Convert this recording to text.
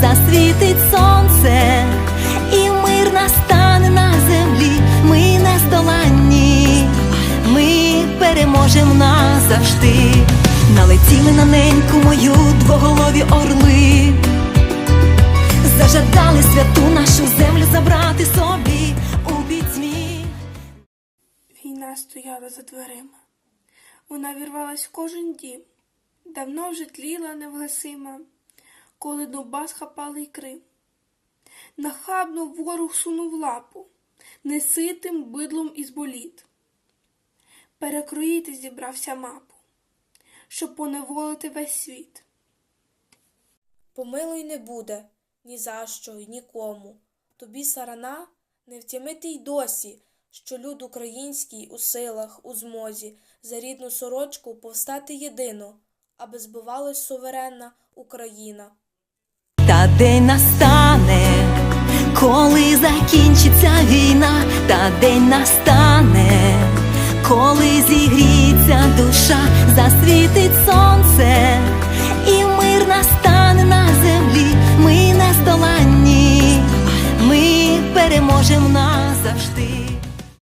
засвітить сонце, і мир настане на землі, ми не ми переможемо назавжди. Налетіли на неньку мою двоголові орли. Зажадали святу нашу землю забрати собі у пітьмі. Війна стояла за дверима. Вона вірвалась в кожен дім, давно вже тліла невгасима, коли Донбас хапали й Крим. Нахабно ворог сунув лапу, неситим бидлом із боліт. Перекроїти зібрався мапу, щоб поневолити весь світ. Помилуй не буде ні за що й нікому. Тобі сарана не втямити й досі, що люд український у силах, у змозі за рідну сорочку повстати єдино, аби збивалась суверенна Україна. Та день настане, коли закінчиться війна, та день настане, коли зігріться душа, засвітить сонце, і мир настане на землі, ми не здоланні, ми переможемо